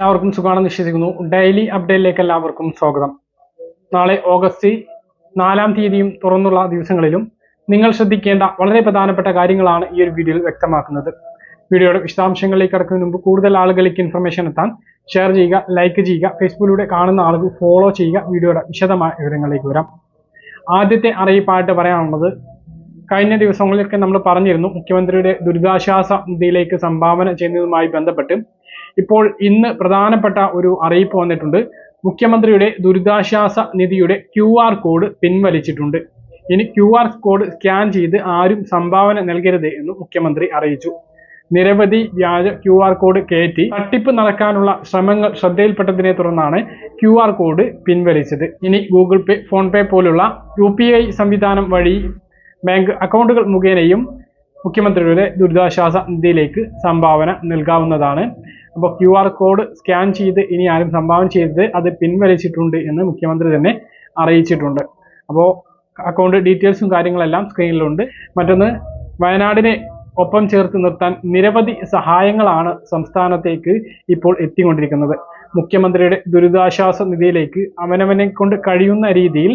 എല്ലാവർക്കും സുഖമാണെന്ന് വിശ്വസിക്കുന്നു. ഡെയിലി അപ്ഡേറ്റിലേക്ക് എല്ലാവർക്കും സ്വാഗതം. നാളെ ഓഗസ്റ്റ് നാലാം തീയതിയും തുറന്നുള്ള ദിവസങ്ങളിലും നിങ്ങൾ ശ്രദ്ധിക്കേണ്ട വളരെ പ്രധാനപ്പെട്ട കാര്യങ്ങളാണ് ഈ ഒരു വീഡിയോയിൽ വ്യക്തമാക്കുന്നത്. വീഡിയോയുടെ വിശദാംശങ്ങളിലേക്ക് കടക്കുന്നതിന് മുമ്പ് കൂടുതൽ ആളുകളിലേക്ക് ഇൻഫർമേഷൻ എത്താൻ ഷെയർ ചെയ്യുക ലൈക്ക് ചെയ്യുക ഫേസ്ബുക്കിലൂടെ കാണുന്ന ആളുകൾ ഫോളോ ചെയ്യുക വീഡിയോയുടെ വിശദമായ വിവരങ്ങളിലേക്ക് വരാം. ആദ്യത്തെ അറിയിപ്പായിട്ട് പറയാനുള്ളത് കഴിഞ്ഞ ദിവസങ്ങളിലൊക്കെ നമ്മൾ പറഞ്ഞിരുന്നു മുഖ്യമന്ത്രിയുടെ ദുരിതാശ്വാസ നിധിയിലേക്ക് സംഭാവന ചെയ്യുന്നതുമായി ബന്ധപ്പെട്ട് ഇപ്പോൾ ഇന്ന് പ്രധാനപ്പെട്ട ഒരു അറിയിപ്പ് വന്നിട്ടുണ്ട്. മുഖ്യമന്ത്രിയുടെ ദുരിതാശ്വാസ നിധിയുടെ ക്യു ആർ കോഡ് പിൻവലിച്ചിട്ടുണ്ട്. ഇനി ക്യു ആർ കോഡ് സ്കാൻ ചെയ്ത് ആരും സംഭാവന നൽകരുത് എന്ന് മുഖ്യമന്ത്രി അറിയിച്ചു. നിരവധി വ്യാജ ക്യു ആർ കോഡ് കയറ്റി തട്ടിപ്പ് നടക്കാനുള്ള ശ്രമങ്ങൾ ശ്രദ്ധയിൽപ്പെട്ടതിനെ തുടർന്നാണ് ക്യു ആർ കോഡ് പിൻവലിച്ചത്. ഇനി ഗൂഗിൾ പേ ഫോൺ പേ പോലുള്ള യു സംവിധാനം വഴി ബാങ്ക് അക്കൗണ്ടുകൾ മുഖേനയും മുഖ്യമന്ത്രിയുടെ ദുരിതാശ്വാസ നിധിയിലേക്ക് സംഭാവന നൽകാവുന്നതാണ്. അപ്പോൾ ക്യു ആർ കോഡ് സ്കാൻ ചെയ്ത് ഇനി ആരും സംഭാവന ചെയ്തത് അത് പിൻവലിച്ചിട്ടുണ്ട് എന്ന് മുഖ്യമന്ത്രി തന്നെ അറിയിച്ചിട്ടുണ്ട്. അപ്പോൾ അക്കൗണ്ട് ഡീറ്റെയിൽസും കാര്യങ്ങളെല്ലാം സ്ക്രീനിലുണ്ട് മറ്റൊന്ന് വയനാടിനെ ഒപ്പം ചേർത്ത് നിർത്താൻ നിരവധി സഹായങ്ങളാണ് സംസ്ഥാനത്തേക്ക് ഇപ്പോൾ എത്തിക്കൊണ്ടിരിക്കുന്നത്. മുഖ്യമന്ത്രിയുടെ ദുരിതാശ്വാസ നിധിയിലേക്ക് അവനവനെ കൊണ്ട് കഴിയുന്ന രീതിയിൽ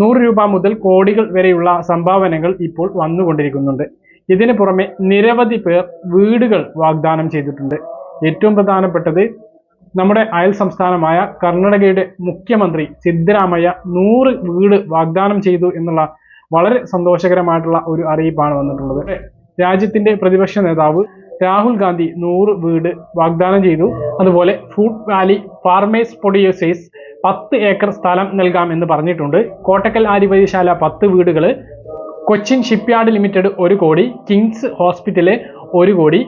നൂറ് രൂപ മുതൽ കോടികൾ വരെയുള്ള സംഭാവനകൾ ഇപ്പോൾ വന്നുകൊണ്ടിരിക്കുന്നുണ്ട്. ഇതിന് പുറമെ നിരവധി പേർ വീടുകൾ വാഗ്ദാനം ചെയ്തിട്ടുണ്ട്. ഏറ്റവും പ്രധാനപ്പെട്ടത് നമ്മുടെ അയൽ സംസ്ഥാനമായ കർണാടകയുടെ മുഖ്യമന്ത്രി സിദ്ധരാമയ്യ നൂറ് വീട് വാഗ്ദാനം ചെയ്തു എന്നുള്ള വളരെ സന്തോഷകരമായിട്ടുള്ള ഒരു അറിയിപ്പാണ് വന്നിട്ടുള്ളത്. രാജ്യത്തിന്റെ പ്രതിപക്ഷ നേതാവ് രാഹുൽ ഗാന്ധി നൂറ് വീട് വാഗ്ദാനം ചെയ്തു. അതുപോലെ ഫുഡ് വാലി ഫാർമേഴ്സ് പ്രൊഡ്യൂസേഴ്സ് പത്ത് ഏക്കർ സ്ഥലം നൽകാം എന്ന് പറഞ്ഞിട്ടുണ്ട്. കോട്ടക്കൽ ആര്യവൈദ്യശാല പത്ത് വീടുകൾ കൊച്ചിൻ ഷിപ്പ്യാർഡ് ലിമിറ്റഡ് ഒരു കോടി കിങ്സ് ഹോസ്പിറ്റൽ ഒരു കോടി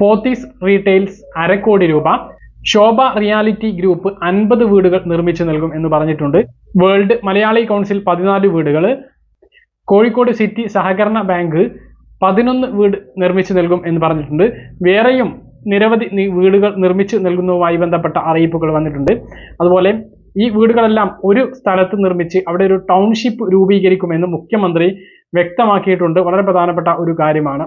പോത്തീസ് റീറ്റെയിൽസ് അരക്കോടി രൂപ ശോഭ റിയാലിറ്റി ഗ്രൂപ്പ് അൻപത് വീടുകൾ നിർമ്മിച്ചു നൽകും എന്ന് പറഞ്ഞിട്ടുണ്ട്. വേൾഡ് മലയാളി കൗൺസിൽ പതിനാല് വീടുകൾ കോഴിക്കോട് സിറ്റി സഹകരണ ബാങ്ക് പതിനൊന്ന് വീട് നിർമ്മിച്ചു നൽകും എന്ന് പറഞ്ഞിട്ടുണ്ട്. വേറെയും നിരവധി വീടുകൾ നിർമ്മിച്ചു നൽകുന്നതുമായി ബന്ധപ്പെട്ട അറിയിപ്പുകൾ വന്നിട്ടുണ്ട്. അതുപോലെ ഈ വീടുകളെല്ലാം ഒരു സ്ഥലത്ത് നിർമ്മിച്ച് അവിടെ ഒരു ടൗൺഷിപ്പ് രൂപീകരിക്കുമെന്ന് മുഖ്യമന്ത്രി വ്യക്തമാക്കിയിട്ടുണ്ട്. വളരെ പ്രധാനപ്പെട്ട ഒരു കാര്യമാണ്.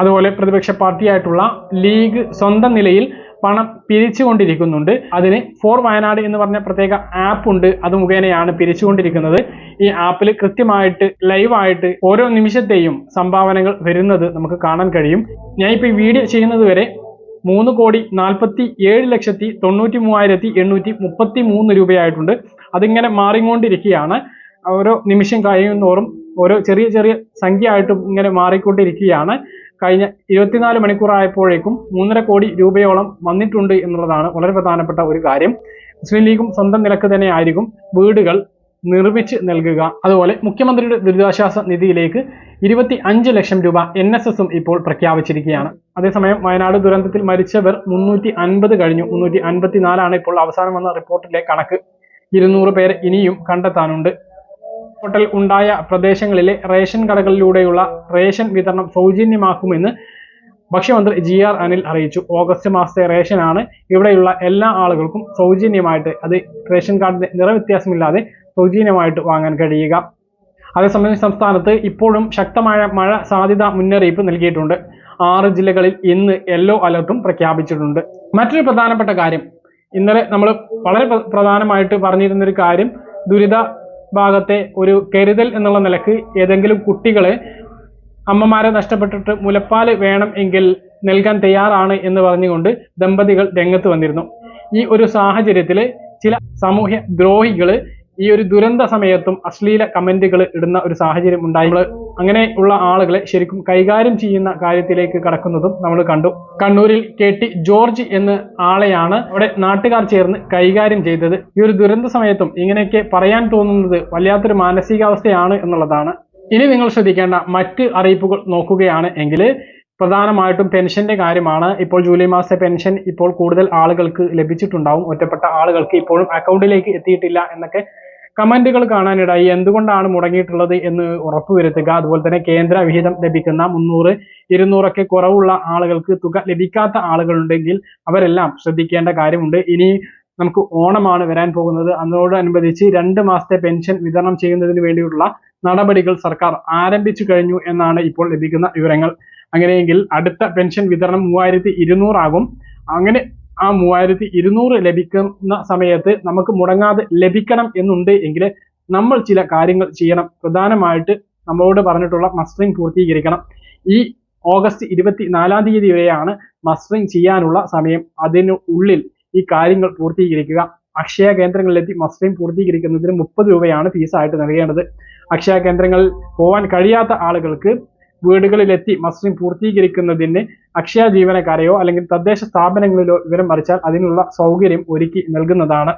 അതുപോലെ പ്രതിപക്ഷ പാർട്ടിയായിട്ടുള്ള ലീഗ് സ്വന്തം നിലയിൽ പണം പിരിച്ചുകൊണ്ടിരിക്കുന്നുണ്ട്. അതിന് ഫോർ വയനാട് എന്ന് പറഞ്ഞ പ്രത്യേക ആപ്പ് ഉണ്ട്. അത് മുഖേനയാണ് പിരിച്ചുകൊണ്ടിരിക്കുന്നത്. ഈ ആപ്പിൽ കൃത്യമായിട്ട് ലൈവായിട്ട് ഓരോ നിമിഷത്തെയും സംഭാവനകൾ വരുന്നത് നമുക്ക് കാണാൻ കഴിയും. ഞാൻ ഇപ്പോൾ ഈ വീഡിയോ ചെയ്യുന്നത് വരെ മൂന്ന് കോടി നാൽപ്പത്തി ഏഴ് ലക്ഷത്തി തൊണ്ണൂറ്റി മൂവായിരത്തി എണ്ണൂറ്റി മുപ്പത്തി മൂന്ന് രൂപയായിട്ടുണ്ട്. അതിങ്ങനെ മാറിക്കൊണ്ടിരിക്കുകയാണ്. ഓരോ നിമിഷം കഴിയുന്നോറും ഓരോ ചെറിയ ചെറിയ സംഖ്യ ആയിട്ടും ഇങ്ങനെ മാറിക്കൊണ്ടിരിക്കുകയാണ്. കഴിഞ്ഞ ഇരുപത്തിനാല് മണിക്കൂറായപ്പോഴേക്കും മൂന്നര കോടി രൂപയോളം വന്നിട്ടുണ്ട് എന്നുള്ളതാണ് വളരെ പ്രധാനപ്പെട്ട ഒരു കാര്യം. മുസ്ലിം ലീഗും സ്വന്തം നിലയ്ക്ക് തന്നെ ആയിരിക്കും. വീടുകൾ നിർമ്മിച്ച് നൽകുക. അതുപോലെ മുഖ്യമന്ത്രിയുടെ ദുരിതാശ്വാസ നിധിയിലേക്ക് ഇരുപത്തി അഞ്ച് ലക്ഷം രൂപ എൻ എസ് എസും ഇപ്പോൾ പ്രഖ്യാപിച്ചിരിക്കുകയാണ്. അതേസമയം വയനാട് ദുരന്തത്തിൽ മരിച്ചവർ മുന്നൂറ്റി അൻപത് കഴിഞ്ഞു. മുന്നൂറ്റി അൻപത്തിനാലാണ് ഇപ്പോൾ അവസാനം വന്ന റിപ്പോർട്ടിലെ കണക്ക്. ഇരുന്നൂറ് പേരെ ഇനിയും കണ്ടെത്താനുണ്ട്. ഹോട്ടൽ ഉണ്ടായ പ്രദേശങ്ങളിലെ റേഷൻ കടകളിലൂടെയുള്ള റേഷൻ വിതരണം സൗജന്യമാക്കുമെന്ന് ഭക്ഷ്യമന്ത്രി ജി ആർ അനിൽ അറിയിച്ചു. ഓഗസ്റ്റ് മാസത്തെ റേഷനാണ് ഇവിടെയുള്ള എല്ലാ ആളുകൾക്കും സൗജന്യമായിട്ട് അത് റേഷൻ കാർഡിന്റെ നിറവ്യത്യാസമില്ലാതെ സൗജന്യമായിട്ട് വാങ്ങാൻ കഴിയുക. അതേസമയം സംസ്ഥാനത്ത് ഇപ്പോഴും ശക്തമായ മഴ സാധ്യത മുന്നറിയിപ്പ് നൽകിയിട്ടുണ്ട്. ആറ് ജില്ലകളിൽ ഇന്ന് യെല്ലോ അലർട്ടും പ്രഖ്യാപിച്ചിട്ടുണ്ട്. മറ്റൊരു പ്രധാനപ്പെട്ട കാര്യം ഇന്നലെ നമ്മൾ വളരെ പ്ര- പ്രധാനമായിട്ട് പറഞ്ഞിരുന്നൊരു കാര്യം ദുരിത ഭാഗത്തെ ഒരു കരുതൽ എന്നുള്ള നിലയ്ക്ക് ഏതെങ്കിലും കുട്ടികളെ അമ്മമാരെ നഷ്ടപ്പെട്ടിട്ട് മുലപ്പാൽ വേണം എങ്കിൽ നൽകാൻ തയ്യാറാണ് എന്ന് പറഞ്ഞുകൊണ്ട് ദമ്പതികൾ രംഗത്ത് വന്നിരുന്നു. ഈ ഒരു സാഹചര്യത്തിൽ ചില സാമൂഹ്യ ദ്രോഹികൾ ഈ ഒരു ദുരന്ത സമയത്തും അശ്ലീല കമന്റുകൾ ഇടുന്ന ഒരു സാഹചര്യം ഉണ്ടായി. അങ്ങനെ ഉള്ള ആളുകളെ ശരിക്കും കൈകാര്യം ചെയ്യുന്ന കാര്യത്തിലേക്ക് കടക്കുന്നതും നമ്മൾ കണ്ടു. കണ്ണൂരിൽ കെ ടി ജോർജ് എന്ന ആളെയാണ് അവിടെ നാട്ടുകാർ ചേർന്ന് കൈകാര്യം ചെയ്തത്. ഈ ഒരു ദുരന്ത സമയത്തും ഇങ്ങനെയൊക്കെ പറയാൻ തോന്നുന്നത് വല്ലാത്തൊരു മാനസികാവസ്ഥയാണ് എന്നുള്ളതാണ്. ഇനി നിങ്ങൾ ശ്രദ്ധിക്കേണ്ട മറ്റ് അറിയിപ്പുകൾ നോക്കുകയാണ് എങ്കിൽ പ്രധാനമായിട്ടും പെൻഷന്റെ കാര്യമാണ്. ഇപ്പോൾ ജൂലൈ മാസത്തെ പെൻഷൻ ഇപ്പോൾ കൂടുതൽ ആളുകൾക്ക് ലഭിച്ചിട്ടുണ്ടാവും. ഒറ്റപ്പെട്ട ആളുകൾക്ക് ഇപ്പോഴും അക്കൗണ്ടിലേക്ക് എത്തിയിട്ടില്ല എന്നൊക്കെ കമന്റുകൾ കാണാനിടയായി. എന്തുകൊണ്ടാണ് മുടങ്ങിയിട്ടുള്ളത് എന്ന് ഉറപ്പുവരുത്തുക അതുപോലെ തന്നെ കേന്ദ്ര വിഹിതം ലഭിക്കുന്ന മുന്നൂറ് ഇരുന്നൂറൊക്കെ കുറവുള്ള ആളുകൾക്ക് തുക ലഭിക്കാത്ത ആളുകളുണ്ടെങ്കിൽ അവരെല്ലാം ശ്രദ്ധിക്കേണ്ട കാര്യമുണ്ട്. ഇനി നമുക്ക് ഓണമാണ് വരാൻ പോകുന്നത്. അതിനോടനുബന്ധിച്ച് രണ്ട് മാസത്തെ പെൻഷൻ വിതരണം ചെയ്യുന്നതിന് വേണ്ടിയുള്ള നടപടികൾ സർക്കാർ ആരംഭിച്ചു കഴിഞ്ഞു എന്നാണ് ഇപ്പോൾ ലഭിക്കുന്ന വിവരങ്ങൾ. അങ്ങനെയെങ്കിൽ അടുത്ത പെൻഷൻ വിതരണം മൂവായിരത്തി ഇരുന്നൂറാകും. അങ്ങനെ ആ മൂവായിരത്തി ഇരുന്നൂറ് ലഭിക്കുന്ന സമയത്ത് നമുക്ക് മുടങ്ങാതെ ലഭിക്കണം എന്നുണ്ട് എങ്കിൽ നമ്മൾ ചില കാര്യങ്ങൾ ചെയ്യണം. പ്രധാനമായിട്ട് നമ്മളോട് പറഞ്ഞിട്ടുള്ള മസ്റ്ററിംഗ് പൂർത്തീകരിക്കണം. ഈ ഓഗസ്റ്റ് ഇരുപത്തി നാലാം തീയതി വരെയാണ് മസ്റ്ററിംഗ് ചെയ്യാനുള്ള സമയം. അതിനു ഉള്ളിൽ ഈ കാര്യങ്ങൾ പൂർത്തീകരിക്കുക. അക്ഷയ കേന്ദ്രങ്ങളിലെത്തി മസ്റ്ററിംഗ് പൂർത്തീകരിക്കുന്നതിന് മുപ്പത് രൂപയാണ് ഫീസായിട്ട് നൽകേണ്ടത്. അക്ഷയ കേന്ദ്രങ്ങളിൽ പോകാൻ കഴിയാത്ത ആളുകൾക്ക് വീടുകളിലെത്തി മസ്ലിം പൂർത്തീകരിക്കുന്നതിന് അക്ഷയ ജീവനക്കാരെയോ അല്ലെങ്കിൽ തദ്ദേശ സ്ഥാപനങ്ങളിലോ വിവരം അറിയിച്ചാൽ അതിനുള്ള സൗകര്യം ഒരുക്കി നൽകുന്നതാണ്.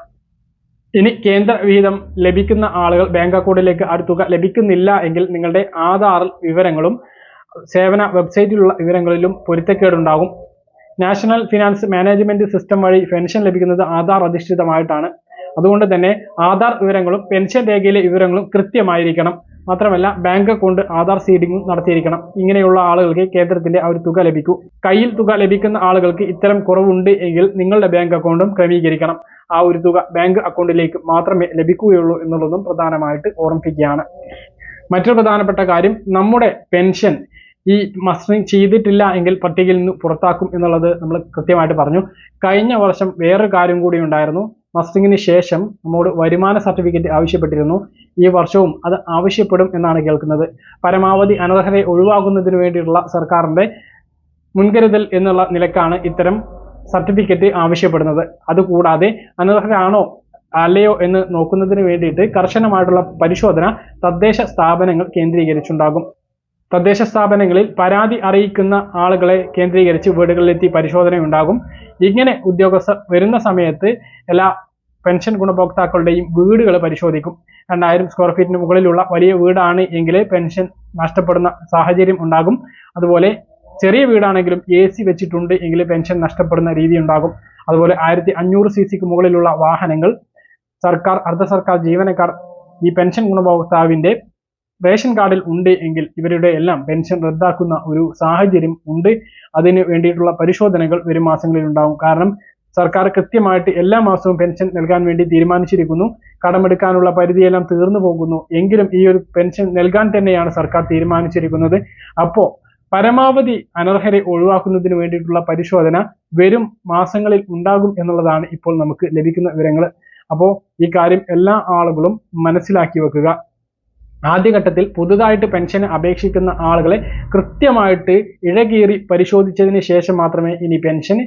ഇനി കേന്ദ്ര വിഹിതം ലഭിക്കുന്ന ആളുകൾ ബാങ്ക് അക്കൗണ്ടിലേക്ക് ആ തുക ലഭിക്കുന്നില്ല എങ്കിൽ നിങ്ങളുടെ ആധാർ വിവരങ്ങളും സേവന വെബ്സൈറ്റിലുള്ള വിവരങ്ങളിലും പൊരുത്തക്കേടുണ്ടാകും. നാഷണൽ ഫിനാൻസ് മാനേജ്മെന്റ് സിസ്റ്റം വഴി പെൻഷൻ ലഭിക്കുന്നത് ആധാർ അധിഷ്ഠിതമായിട്ടാണ്. അതുകൊണ്ട് തന്നെ ആധാർ വിവരങ്ങളും പെൻഷൻ രേഖയിലെ വിവരങ്ങളും കൃത്യമായിരിക്കണം. മാത്രമല്ല ബാങ്ക് അക്കൗണ്ട് ആധാർ സീഡിംഗും നടത്തിയിരിക്കണം. ഇങ്ങനെയുള്ള ആളുകൾക്ക് കേന്ദ്രത്തിന്റെ ആ ഒരു തുക ലഭിക്കൂ. കയ്യിൽ തുക ലഭിക്കുന്ന ആളുകൾക്ക് ഇത്തരം കുറവുണ്ട് എങ്കിൽ നിങ്ങളുടെ ബാങ്ക് അക്കൗണ്ടും ക്രമീകരിക്കണം. ആ ഒരു തുക ബാങ്ക് അക്കൗണ്ടിലേക്ക് മാത്രമേ ലഭിക്കുകയുള്ളൂ എന്നുള്ളതും പ്രധാനമായിട്ട് ഓർമ്മിപ്പിക്കുകയാണ്. മറ്റൊരു പ്രധാനപ്പെട്ട കാര്യം നമ്മുടെ പെൻഷൻ ഈ മസ്റ്ററിങ് ചെയ്തിട്ടില്ല എങ്കിൽ പട്ടികയിൽ നിന്ന് പുറത്താക്കും എന്നുള്ളത് നമ്മൾ കൃത്യമായിട്ട് പറഞ്ഞു. കഴിഞ്ഞ വർഷം വേറൊരു കാര്യം കൂടി ഉണ്ടായിരുന്നു. മസ്റ്ററിങ്ങിന് ശേഷം നമ്മോട് വരുമാന സർട്ടിഫിക്കറ്റ് ആവശ്യപ്പെട്ടിരുന്നു. ഈ വർഷവും അത് ആവശ്യപ്പെടും എന്നാണ് കേൾക്കുന്നത്. പരമാവധി അനർഹരെ ഒഴിവാക്കുന്നതിന് വേണ്ടിയിട്ടുള്ള സർക്കാരിന്റെ മുൻകരുതൽ എന്നുള്ള നിലക്കാണ് ഇത്തരം സർട്ടിഫിക്കറ്റ് ആവശ്യപ്പെടുന്നത്. അതുകൂടാതെ അനർഹരാണോ അല്ലയോ എന്ന് നോക്കുന്നതിന് വേണ്ടിയിട്ട് കർശനമായിട്ടുള്ള പരിശോധന തദ്ദേശ സ്ഥാപനങ്ങൾ കേന്ദ്രീകരിച്ചുണ്ടാകും. തദ്ദേശ സ്ഥാപനങ്ങളിൽ പരാതി അറിയിക്കുന്ന ആളുകളെ കേന്ദ്രീകരിച്ച് വീടുകളിലെത്തി പരിശോധന ഉണ്ടാകും ഇങ്ങനെ ഉദ്യോഗസ്ഥർ വരുന്ന സമയത്ത് എല്ലാ പെൻഷൻ ഗുണഭോക്താക്കളുടെയും വീടുകൾ പരിശോധിക്കും. രണ്ടായിരം സ്ക്വയർ ഫീറ്റിന് മുകളിലുള്ള വലിയ വീടാണ് എങ്കിൽ പെൻഷൻ നഷ്ടപ്പെടുന്ന സാഹചര്യം ഉണ്ടാകും. അതുപോലെ ചെറിയ വീടാണെങ്കിലും എ സി വെച്ചിട്ടുണ്ട് എങ്കിൽ പെൻഷൻ നഷ്ടപ്പെടുന്ന രീതി ഉണ്ടാകും. അതുപോലെ ആയിരത്തി അഞ്ഞൂറ് സി സിക്ക് മുകളിലുള്ള വാഹനങ്ങൾ സർക്കാർ അർദ്ധ സർക്കാർ ജീവനക്കാർ ഈ പെൻഷൻ ഗുണഭോക്താവിന്റെ റേഷൻ കാർഡിൽ ഉണ്ട് എങ്കിൽ ഇവരുടെ എല്ലാം പെൻഷൻ റദ്ദാക്കുന്ന ഒരു സാഹചര്യം ഉണ്ട്. അതിന് വേണ്ടിയിട്ടുള്ള പരിശോധനകൾ വരും മാസങ്ങളിൽ ഉണ്ടാവും. കാരണം സർക്കാർ കൃത്യമായിട്ട് എല്ലാ മാസവും പെൻഷൻ നൽകാൻ വേണ്ടി തീരുമാനിച്ചിരിക്കുന്നു. കടമെടുക്കാനുള്ള പരിധിയെല്ലാം തീർന്നു പോകുന്നു. എങ്കിലും ഈ ഒരു പെൻഷൻ നൽകാൻ തന്നെയാണ് സർക്കാർ തീരുമാനിച്ചിരിക്കുന്നത്. അപ്പോ പരമാവധി അനർഹരെ ഒഴിവാക്കുന്നതിന് വേണ്ടിയിട്ടുള്ള പരിശോധന വരും മാസങ്ങളിൽ ഉണ്ടാകും എന്നുള്ളതാണ് ഇപ്പോൾ നമുക്ക് ലഭിക്കുന്ന വിവരങ്ങൾ. അപ്പോൾ ഈ കാര്യം എല്ലാ ആളുകളും മനസ്സിലാക്കി വെക്കുക. ആദ്യഘട്ടത്തിൽ പുതുതായിട്ട് പെൻഷന് അപേക്ഷിക്കുന്ന ആളുകളെ കൃത്യമായിട്ട് ഇഴകീറി പരിശോധിച്ചതിന് ശേഷം മാത്രമേ ഇനി പെൻഷൻ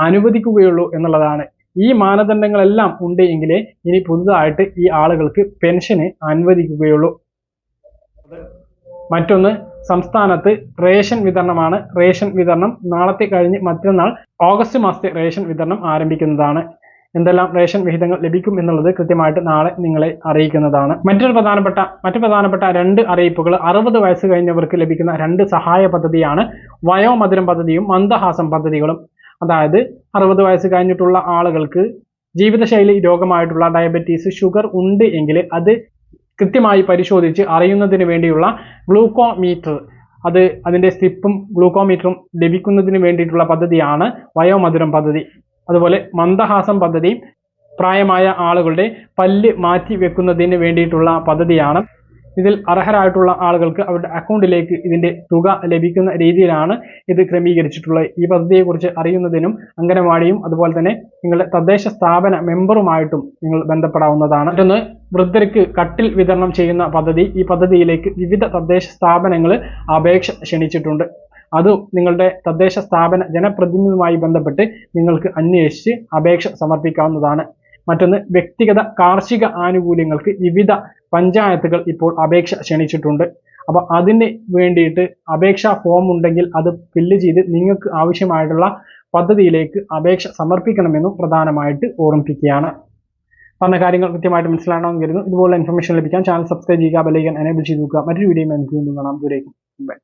അനുവദിക്കുകയുള്ളൂ എന്നുള്ളതാണ്. ഈ മാനദണ്ഡങ്ങളെല്ലാം ഉണ്ട് എങ്കിലേ ഇനി പുതുതായിട്ട് ഈ ആളുകൾക്ക് പെൻഷന് അനുവദിക്കുകയുള്ളൂ. മറ്റൊന്ന് സംസ്ഥാനത്ത് റേഷൻ വിതരണമാണ്. റേഷൻ വിതരണം നാളത്തെ കഴിഞ്ഞ് മറ്റന്നാൾ ഓഗസ്റ്റ് മാസത്തെ റേഷൻ വിതരണം ആരംഭിക്കുന്നതാണ്. എന്തെല്ലാം റേഷൻ വിഹിതങ്ങൾ ലഭിക്കും എന്നുള്ളത് കൃത്യമായിട്ട് നാളെ നിങ്ങളെ അറിയിക്കുന്നതാണ്. മറ്റൊരു പ്രധാനപ്പെട്ട മറ്റു പ്രധാനപ്പെട്ട രണ്ട് അറിയിപ്പുകൾ അറുപത് വയസ്സ് കഴിഞ്ഞവർക്ക് ലഭിക്കുന്ന രണ്ട് സഹായ പദ്ധതിയാണ് വയോമധുരം പദ്ധതിയും മന്ദഹാസം പദ്ധതികളും. അതായത് അറുപത് വയസ്സ് കഴിഞ്ഞിട്ടുള്ള ആളുകൾക്ക് ജീവിതശൈലി രോഗമായിട്ടുള്ള ഡയബറ്റീസ് ഷുഗർ ഉണ്ട് എങ്കിൽ അത് കൃത്യമായി പരിശോധിച്ച് അറിയുന്നതിന് വേണ്ടിയുള്ള ഗ്ലൂക്കോമീറ്റർ അത് അതിന്റെ സ്റ്റിപ്പും ഗ്ലൂക്കോമീറ്ററും ലഭിക്കുന്നതിന് വേണ്ടിയിട്ടുള്ള പദ്ധതിയാണ് വയോമധുരം പദ്ധതി. അതുപോലെ മന്ദഹാസം പദ്ധതി പ്രായമായ ആളുകളുടെ പല്ല് മാറ്റി വെക്കുന്നതിന് വേണ്ടിയിട്ടുള്ള പദ്ധതിയാണ്. ഇതിൽ അർഹരായിട്ടുള്ള ആളുകൾക്ക് അവരുടെ അക്കൗണ്ടിലേക്ക് ഇതിന്റെ തുക ലഭിക്കുന്ന രീതിയിലാണ് ഇത് ക്രമീകരിച്ചിട്ടുള്ളത്. ഈ പദ്ധതിയെക്കുറിച്ച് അറിയുന്നതിനും അംഗനവാടിയും അതുപോലെ തന്നെ നിങ്ങളുടെ തദ്ദേശ സ്ഥാപന മെമ്പറുമായിട്ടും നിങ്ങൾ ബന്ധപ്പെടാവുന്നതാണ്. മറ്റൊന്ന് വൃദ്ധർക്ക് കട്ടിൽ വിതരണം ചെയ്യുന്ന പദ്ധതി. ഈ പദ്ധതിയിലേക്ക് വിവിധ തദ്ദേശ സ്ഥാപനങ്ങൾ അപേക്ഷ ക്ഷണിച്ചിട്ടുണ്ട്. അത് നിങ്ങളുടെ തദ്ദേശ സ്ഥാപന ജനപ്രതിനിധിയുമായി ബന്ധപ്പെട്ട് നിങ്ങൾക്ക് അന്വേഷിച്ച് അപേക്ഷ സമർപ്പിക്കാവുന്നതാണ്. മറ്റൊന്ന് വ്യക്തിഗത കാർഷിക ആനുകൂല്യങ്ങൾക്ക് വിവിധ പഞ്ചായത്തുകൾ ഇപ്പോൾ അപേക്ഷ ക്ഷണിച്ചിട്ടുണ്ട്. അപ്പോൾ അതിന് വേണ്ടിയിട്ട് അപേക്ഷാ ഫോം ഉണ്ടെങ്കിൽ അത് ഫില്ല് ചെയ്ത് നിങ്ങൾക്ക് ആവശ്യമായിട്ടുള്ള പദ്ധതിയിലേക്ക് അപേക്ഷ സമർപ്പിക്കണമെന്നും പ്രധാനമായിട്ട് ഓർമ്മിപ്പിക്കുകയാണ്. പറഞ്ഞ കാര്യങ്ങൾ കൃത്യമായിട്ട് മനസ്സിലാണെന്ന് കരുതുന്നു. ഇതുപോലുള്ള ഇൻഫർമേഷൻ ലഭിക്കാൻ ചാനൽ സബ്സ്ക്രൈബ് ചെയ്യുക ബെലൈക്കൻ എനേബിൾ ചെയ്ത് നോക്കുക മറ്റൊരു വീഡിയോ നമുക്ക് വീണ്ടും കാണാം. ദൂരേക്കും ബൈ